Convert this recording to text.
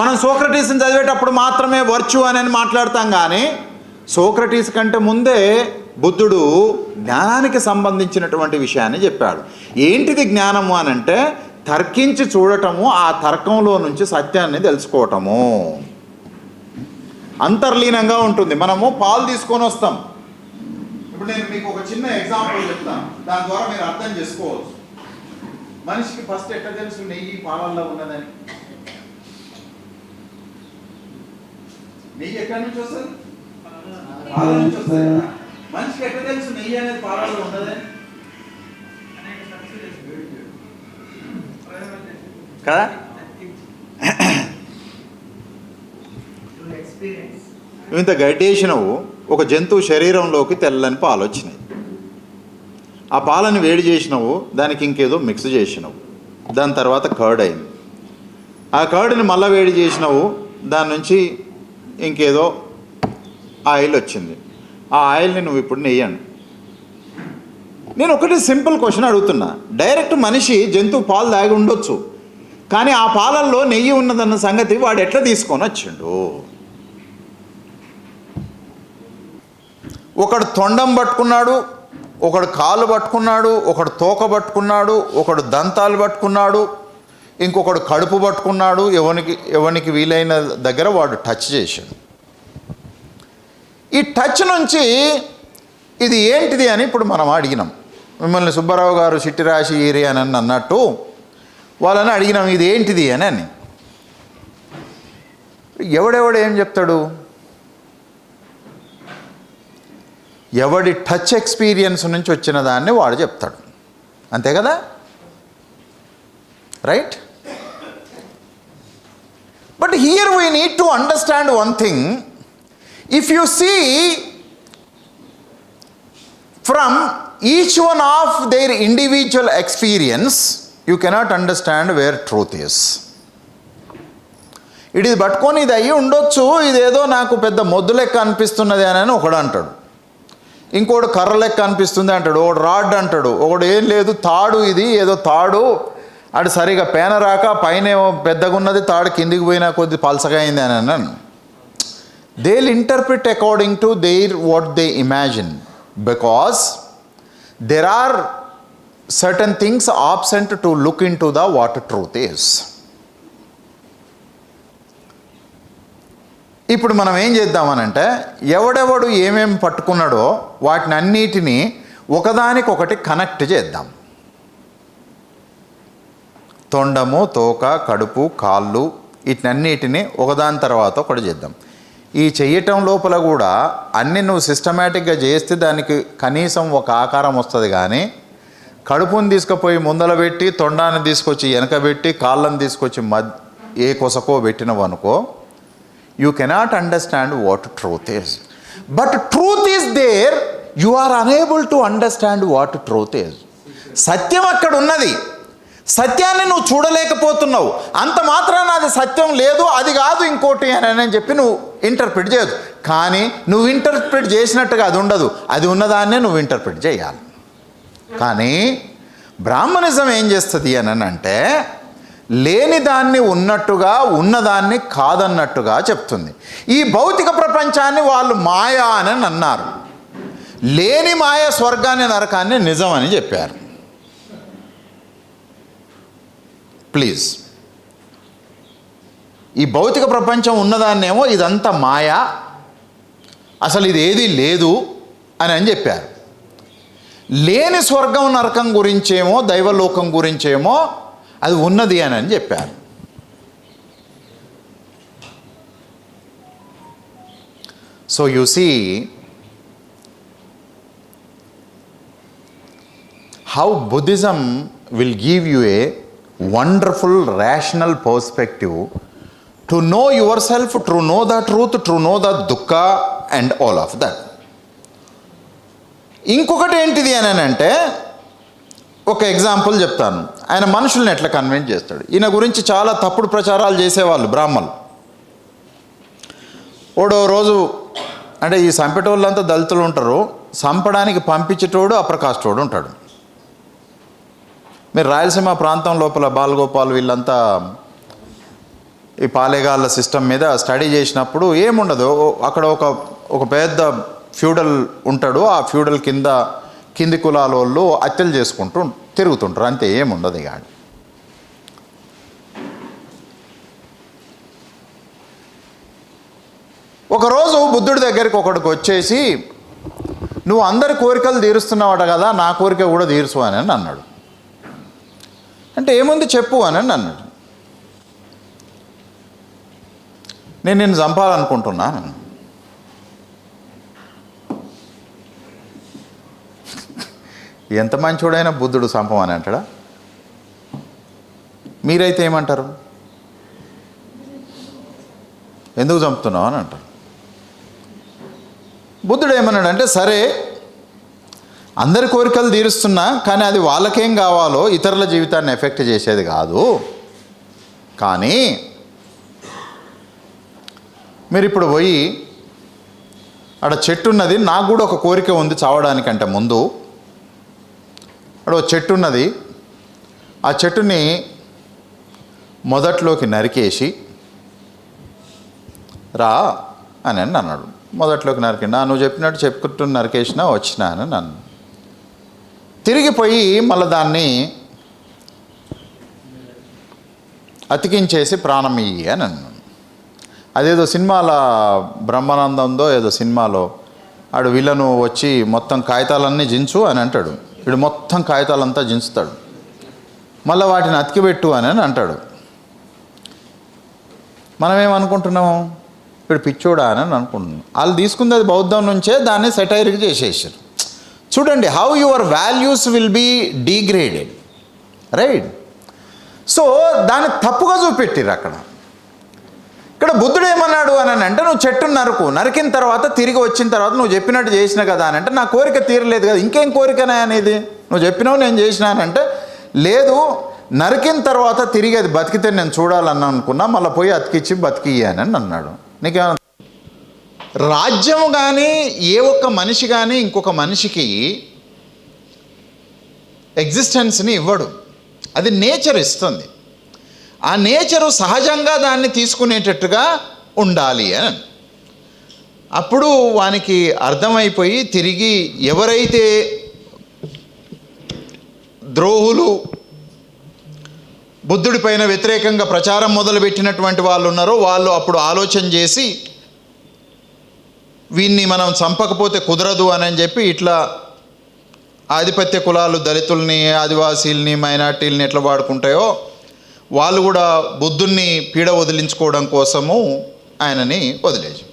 మనం సోక్రటీస్ని చదివేటప్పుడు మాత్రమే వర్చు అని మాట్లాడతాం కానీ సోక్రటీస్ కంటే ముందే బుద్ధుడు జ్ఞానానికి సంబంధించినటువంటి విషయాన్ని చెప్పాడు. ఏంటిది జ్ఞానము అని అంటే తర్కించి చూడటము ఆ తర్కంలో నుంచి సత్యాన్ని తెలుసుకోవటము. అంతర్లీనంగా ఉంటుంది. మనము పాలు తీసుకొని వస్తాం. ఇప్పుడు నేను మీకు ఒక చిన్న ఎగ్జాంపుల్ చెప్తాను. దాని ద్వారా మీరు అర్థం చేసుకోవచ్చు. మనిషికి ఫస్ట్ ఎట్లా తెలుసు? నెయ్యి పాలల్లో ఉన్నదని. నెయ్యి ఎక్కడి నుంచి వస్తుంది? పాల నుంచి వస్తుంది. మనిషికి ఎట్లా తెలుసు నెయ్యి అనేది ఉన్నదని కదా? ఇంత గడ్డేసినవు ఒక జంతువు శరీరంలోకి తెల్లని పాలు వచ్చినాయి. ఆ పాలను వేడి చేసినవు దానికి ఇంకేదో మిక్స్ చేసినవు దాని తర్వాత కర్డ్ అయింది. ఆ కర్డ్ని మళ్ళీ వేడి చేసినవు దాని నుంచి ఇంకేదో ఆయిల్ వచ్చింది. ఆ ఆయిల్ని నువ్వు ఇప్పుడు నెయ్యండి నేను ఒకటి సింపుల్ క్వశ్చన్ అడుగుతున్నా. డైరెక్ట్ మనిషి జంతువు పాలు తాగి ఉండొచ్చు. కానీ ఆ పాలల్లో నెయ్యి ఉన్నదన్న సంగతి వాడు ఎట్లా తీసుకొని వచ్చిండు? ఒకడు తొండం పట్టుకున్నాడు ఒకడు కాలు పట్టుకున్నాడు ఒకడు తోక పట్టుకున్నాడు ఒకడు దంతాలు పట్టుకున్నాడు ఇంకొకడు కడుపు పట్టుకున్నాడు ఎవనికి ఎవనికి వీలైన దగ్గర వాడు టచ్ చేశాడు. ఈ టచ్ నుంచి ఇది ఏంటిది అని ఇప్పుడు మనం అడిగినాం. మిమ్మల్ని సుబ్బారావు గారు చిట్టిరాశి ఏరియా అని అన్నట్టు వాళ్ళని అడిగినాం ఇది ఏంటిది అని అని. ఎవడెవడు ఏం చెప్తాడు? ఎవడి టచ్ ఎక్స్పీరియన్స్ నుంచి వచ్చిన దాన్ని వాడు చెప్తాడు. అంతే కదా? Right but here we need to understand one thing if you see from each one of their individual experience you cannot understand where truth is ఇది పట్టుకొని ఇది అయ్యి ఉండొచ్చు ఇదేదో నాకు పెద్ద మొద్దు లెక్క అనిపిస్తున్నది అని ఒకడు అంటాడు. ఇంకోడు కర్ర లెక్క అనిపిస్తుంది అంటాడు ఒకడు రాడ్ అంటాడు ఒకడు ఏం లేదు తాడు ఇది ఏదో తాడు. అటు సరిగా పేన రాక పైన పెద్దగా ఉన్నది తాడు కిందికి పోయినా కొద్ది పలసగా అయింది అని అన్నాను. They will interpret according to their what they imagine because there are certain things absent to look into the what truth is ఇప్పుడు మనం ఏం చేద్దామనంటే ఎవడెవడు ఏమేమి పట్టుకున్నాడో వాటిని అన్నిటినీ ఒకదానికొకటి కనెక్ట్ చేద్దాం. తొండము తోక కడుపు కాళ్ళు వీటినన్నిటిని ఒకదాని తర్వాత ఒకటి చేద్దాం. ఈ చెయ్యటం లోపల కూడా అన్ని నువ్వు సిస్టమేటిక్గా చేస్తే దానికి కనీసం ఒక ఆకారం వస్తుంది కానీ కడుపుని తీసుకుపోయి ముందల పెట్టి తొండాన్ని తీసుకొచ్చి వెనకబెట్టి కాళ్ళని తీసుకొచ్చి మద్ ఏ కొసకో పెట్టినవు అనుకో you cannot understand what truth is but truth is there you are unable to understand what truth is సత్యం అక్కడ ఉన్నది. సత్యాన్ని నువ్వు చూడలేకపోతున్నావు. అంత మాత్రాన అది సత్యం లేదు అది కాదు ఇంకోటి అని అని చెప్పి నువ్వు ఇంటర్ప్రిట్ చేయదు కానీ నువ్వు ఇంటర్ప్రిట్ చేసినట్టుగా అది ఉండదు. అది ఉన్నదాన్నే నువ్వు ఇంటర్ప్రిట్ చేయాలి. కానీ బ్రాహ్మణిజం ఏం చేస్తుంది అని అంటే లేని దాన్ని ఉన్నట్టుగా ఉన్నదాన్ని కాదన్నట్టుగా చెప్తుంది. ఈ భౌతిక ప్రపంచాన్ని వాళ్ళు మాయా అని అన్నారు. లేని మాయ స్వర్గాన్ని నరకాన్ని నిజం అని చెప్పారు. ప్లీజ్ ఈ భౌతిక ప్రపంచం ఉన్నదాన్నేమో ఇదంతా మాయా. అసలు ఇది ఏది లేదు అని అని చెప్పారు. లేని స్వర్గం నరకం గురించేమో దైవలోకం గురించేమో అది ఉన్నది అని అని చెప్పారు. So you see how Buddhism will give you a wonderful rational perspective to know yourself to know the truth to know the dukkha and all of that ఇంకొకటి ఏంటిది అని అంటే ఒక ఎగ్జాంపుల్ చెప్తాను. ఆయన మనుషుల్ని ఎట్లా కన్విన్స్ చేస్తాడు? ఈయన గురించి చాలా తప్పుడు ప్రచారాలు చేసేవాళ్ళు బ్రాహ్మణులు. ఓడో రోజు అంటే ఈ సంపేటోళ్ళంతా దళితులు ఉంటారు. సంపడానికి పంపించేటోడు అప్రకాష్టోడు ఉంటాడు. మీరు రాయలసీమ ప్రాంతం లోపల బాలగోపాల్ వీళ్ళంతా ఈ పాలేగాళ్ళ సిస్టమ్ మీద స్టడీ చేసినప్పుడు ఏముండదు? అక్కడ ఒక ఒక పెద్ద ఫ్యూడల్ ఉంటాడు. ఆ ఫ్యూడల్ కింద కింది కులాల వాళ్ళు హత్యలు చేసుకుంటూ తిరుగుతుంటారు. అంతే ఏముండదు ఇక ఒకరోజు బుద్ధుడి దగ్గరికి ఒకడికి వచ్చేసి నువ్వు అందరి కోరికలు తీరుస్తున్నావాట కదా నా కోరిక కూడా తీర్చు అని అన్నాడు. అంటే ఏముంది చెప్పు అని అన్నాడు. నేను నిన్ను చంపాలనుకుంటున్నాను ఎంత మంచోడైనా బుద్ధుడు చంపమని అంటాడా? మీరైతే ఏమంటారు? ఎందుకు చంపుతున్నావు అని అంటారు బుద్ధుడు ఏమన్నాడంటే సరే అందరి కోరికలు తీరుస్తున్నా కానీ అది వాళ్ళకేం కావాలో ఇతరుల జీవితాన్ని ఎఫెక్ట్ చేసేది కాదు. కానీ మీరు ఇప్పుడు పోయి ఆడ చెట్టు ఉన్నది నాకు కూడా ఒక కోరిక ఉంది చావడానికంటే ముందు. అక్కడ ఒక చెట్టు ఉన్నది ఆ చెట్టుని మొదట్లోకి నరికేసి రా అని అని అన్నాడు. మొదట్లోకి నరికిండా. నువ్వు చెప్పినట్టు చెప్పుకుంటూ నరికేసినా వచ్చినా అని నన్ను తిరిగిపోయి మళ్ళీ దాన్ని అతికించేసి ప్రాణం ఇయ్యి అని అన్నాను అదేదో సినిమాల బ్రహ్మానందందో ఏదో సినిమాలో ఆడు విలను వచ్చి మొత్తం కాగితాలన్నీ జించు అని అంటాడు. వీడు మొత్తం కాగితాలంతా జించుతాడు. మళ్ళీ వాటిని అతికిపెట్టు అని అని అంటాడు. మనం ఏమనుకుంటున్నాము వీడు పిచ్చోడా అని అని అనుకుంటున్నాం. వాళ్ళు తీసుకుంది అది బౌద్ధం నుంచే దాన్ని సెటైర్కి చేసేసారు. చూడండి how your values will be degraded right so దాన్ని తప్పుగా చూపెట్టిర్రు అక్కడ. ఇక్కడ బుద్ధుడు ఏమన్నాడు అని అంటే నువ్వు చెట్టు నరుకు. నరికిన తర్వాత తిరిగి వచ్చిన తర్వాత నువ్వు చెప్పినట్టు చేసిన కదా అని అంటే నా కోరిక తీరలేదు కదా. ఇంకేం కోరికనే అనేది? నువ్వు చెప్పినావు నేను చేసినానంటే లేదు నరికిన తర్వాత తిరిగి అది బతికితే నేను చూడాలని అనుకున్నా. మళ్ళీ పోయి అతికిచ్చి బతికియ్యానని అన్నాడు. నీకేమన్నా రాజ్యం కానీ ఏ ఒక్క మనిషి కానీ ఇంకొక మనిషికి ఎగ్జిస్టెన్స్ని ఇవ్వడు. అది నేచర్ ఇస్తుంది. ఆ నేచరు సహజంగా దాన్ని తీసుకునేటట్టుగా ఉండాలి అని అప్పుడు వానికి అర్థమైపోయి తిరిగి ఎవరైతే ద్రోహులు బుద్ధుడి పైన వ్యతిరేకంగా ప్రచారం మొదలుపెట్టినటువంటి వాళ్ళు ఉన్నారో వాళ్ళు అప్పుడు ఆలోచన చేసి వీన్ని మనం చంపకపోతే కుదరదు అని అని చెప్పి ఇట్లా ఆధిపత్య కులాలు దళితుల్ని ఆదివాసీల్ని మైనార్టీల్ని ఎట్లా వాడుకుంటాయో వాళ్ళు కూడా బుద్ధుణ్ణి పీడ వదిలించుకోవడం కోసము ఆయనని వదిలేసి